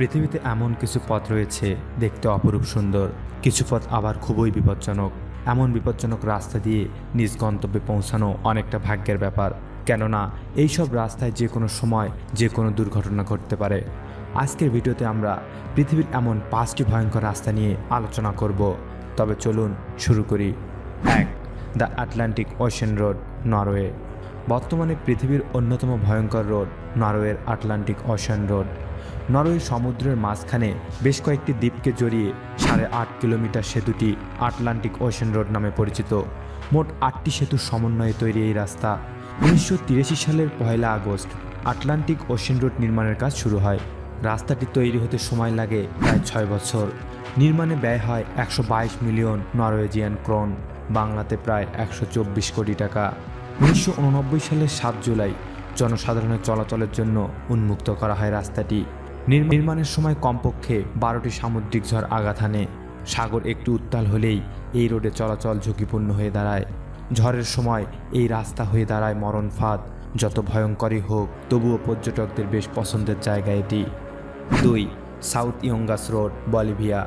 পৃথিবীতে এমন কিছু পথ রয়েছে দেখতে অপরূপ সুন্দর। কিছু পথ আবার খুবই বিপজ্জনক। এমন বিপজ্জনক রাস্তা দিয়ে নিজ গন্তব্যে পৌঁছানো অনেকটা ভাগ্যের ব্যাপার। কেননা, এইসব রাস্তায় যে কোনো সময় যে কোনো দুর্ঘটনা ঘটতে পারে। আজকের ভিডিওতে আমরা পৃথিবীর এমন পাঁচটি ভয়ঙ্কর রাস্তা নিয়ে আলোচনা করব। তবে চলুন শুরু করি। এক, the Atlantic ocean road, Norway. বর্তমানে পৃথিবীর অন্যতম ভয়ঙ্কর রোড নরওয়ের আটলান্টিক ওশেন রোড। নরওয়ে সমুদ্রের মাঝখানে বেশ কয়েকটি দ্বীপকে জড়িয়ে সাড়ে আট কিলোমিটার সেতুটি আটলান্টিক ওশেন রোড নামে পরিচিত। মোট আটটি সেতুর সমন্বয়ে তৈরি এই রাস্তা। উনিশশো তিরাশি সালের পয়লা আগস্ট আটলান্টিক ওশেন রোড নির্মাণের কাজ শুরু হয়। রাস্তাটি তৈরি হতে সময় লাগে প্রায় ছয় বছর। নির্মাণে ব্যয় হয় একশো বাইশ মিলিয়ন নরওয়েজিয়ান ক্রন, বাংলাতে প্রায় একশো চব্বিশ কোটি টাকা। উনিশশো উননব্বই সালের সাত জুলাই জনসাধারণের চলাচলের জন্য উন্মুক্ত করা হয় রাস্তাটি। নির- নির্মাণের সময় কমপক্ষে বারোটি সামুদ্রিক ঝড় আঘাত হানে। সাগর একটু উত্তাল হলেই এই রোডে চলাচল ঝুঁকিপূর্ণ হয়ে দাঁড়ায়। ঝড়ের সময় এই রাস্তা হয়ে দাঁড়ায় মরণ ফাঁদ। যত ভয়ঙ্করই হোক, তবুও পর্যটকদের বেশ পছন্দের জায়গা এটি। দুই, সাউথ ইয়ঙ্গাস রোড, বলিভিয়া।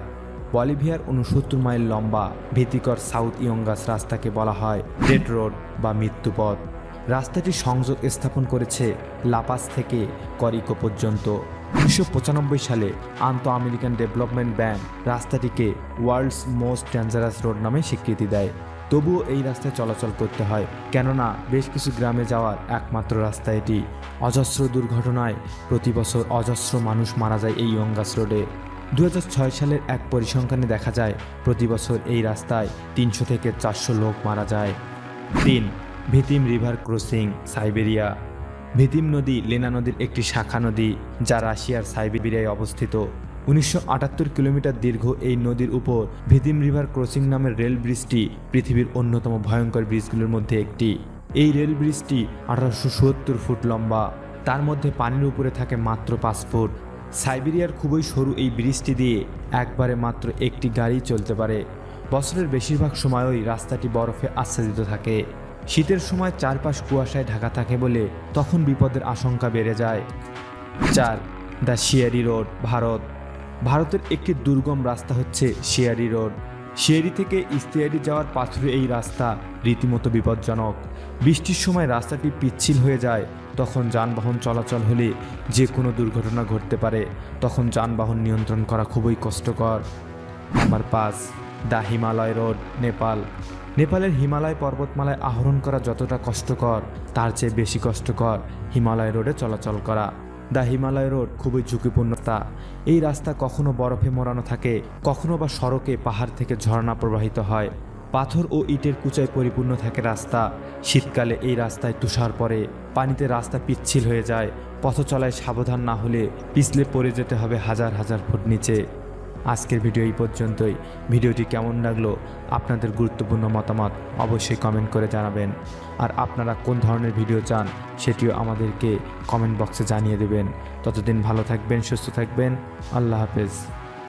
বলিভিয়ার উনসত্তর মাইল লম্বা, ভীতিকর সাউথ ইয়ঙ্গাস রাস্তাকে বলা হয় ডেড রোড বা মৃত্যুপথ। রাস্তাটি সংযোগ স্থাপন করেছে লাপাস থেকে করিকো পর্যন্ত। উনিশশো পঁচানব্বই সালে আন্তঃ আমেরিকান ডেভেলপমেন্ট ব্যাংক রাস্তাটিকে ওয়ার্ল্ডস মোস্ট ডেঞ্জারাস রোড নামে স্বীকৃতি দেয়। তবুও এই রাস্তায় চলাচল করতে হয়, কেননা বেশ কিছু গ্রামে যাওয়ার একমাত্র রাস্তা এটি। অজস্র দুর্ঘটনায় প্রতি বছর অজস্র মানুষ মারা যায় এই ইয়ঙ্গাস রোডে। দু হাজার ছয় সালের এক পরিসংখ্যানে দেখা যায়, প্রতি বছর এই রাস্তায় তিনশো থেকে চারশো লোক মারা যায়। তিন, Vitim river crossing, Siberia. Vitim নদী লেনা নদীর একটি শাখা নদী, যা রাশিয়ার সাইবেরিয়ায় অবস্থিত। উনিশশো আটাত্তর কিলোমিটার দীর্ঘ এই নদীর উপর ভিতিম রিভার ক্রসিং নামের রেল ব্রিজটি পৃথিবীর অন্যতম ভয়ঙ্কর ব্রিজগুলোর মধ্যে একটি। এই রেল ব্রিজটি আঠারোশো সত্তর ফুট লম্বা। তার মধ্যে পানির উপরে থাকে মাত্র পাঁচ ফুট। সাইবেরিয়ার খুবই সরু এই ব্রিজটি দিয়ে একবারে মাত্র একটি গাড়ি চলতে পারে। বছরের বেশিরভাগ সময়ই রাস্তাটি বরফে আচ্ছাদিত থাকে। শীতের সময় চারপাশ কুয়াশায় ঢাকা থাকে বলে তখন বিপদের আশঙ্কা বেড়ে যায়। চার, দ্য শিয়ারি রোড, ভারত। ভারতের একটি দুর্গম রাস্তা হচ্ছে শিয়ারি রোড। শিয়ারি থেকে ইস্তিয়ারি যাওয়ার পাথরে এই রাস্তা রীতিমতো বিপজ্জনক। বৃষ্টির সময় রাস্তাটি পিচ্ছিল হয়ে যায়। তখন যানবাহন চলাচল হলে যে কোনো দুর্ঘটনা ঘটতে পারে। তখন যানবাহন নিয়ন্ত্রণ করা খুবই কষ্টকর। নাম্বার পাঁচ, দ্য হিমালয় রোড, নেপাল। নেপালের হিমালয় পর্বতমালায় আহরণ করা যতটা কষ্টকর, তার চেয়ে বেশি কষ্টকর হিমালয় রোডে চলাচল করা। দ্য হিমালয় রোড খুবই ঝুঁকিপূর্ণ তা এই রাস্তা কখনো বরফে মোড়ানো থাকে, কখনো বা সড়কে পাহাড় থেকে ঝর্ণা প্রবাহিত হয়। পাথর ও ইটের কুচায় পরিপূর্ণ থাকে রাস্তা। শীতকালে এই রাস্তায় তুষার পড়ে, পানিতে রাস্তা পিচ্ছিল হয়ে যায়। পথ চলায় সাবধান না হলে পিছলে পড়ে যেতে হবে হাজার হাজার ফুট নিচে। আজকের ভিডিও এই পর্যন্তই। ভিডিওটি কেমন লাগল, আপনাদের গুরুত্বপূর্ণ মতামত অবশ্যই কমেন্ট করে জানাবেন। আর আপনারা কোন ধরনের ভিডিও চান, সেটিও আমাদেরকে কমেন্ট বক্সে জানিয়ে দেবেন। ততদিন ভালো থাকবেন, সুস্থ থাকবেন। আল্লাহ হাফেজ।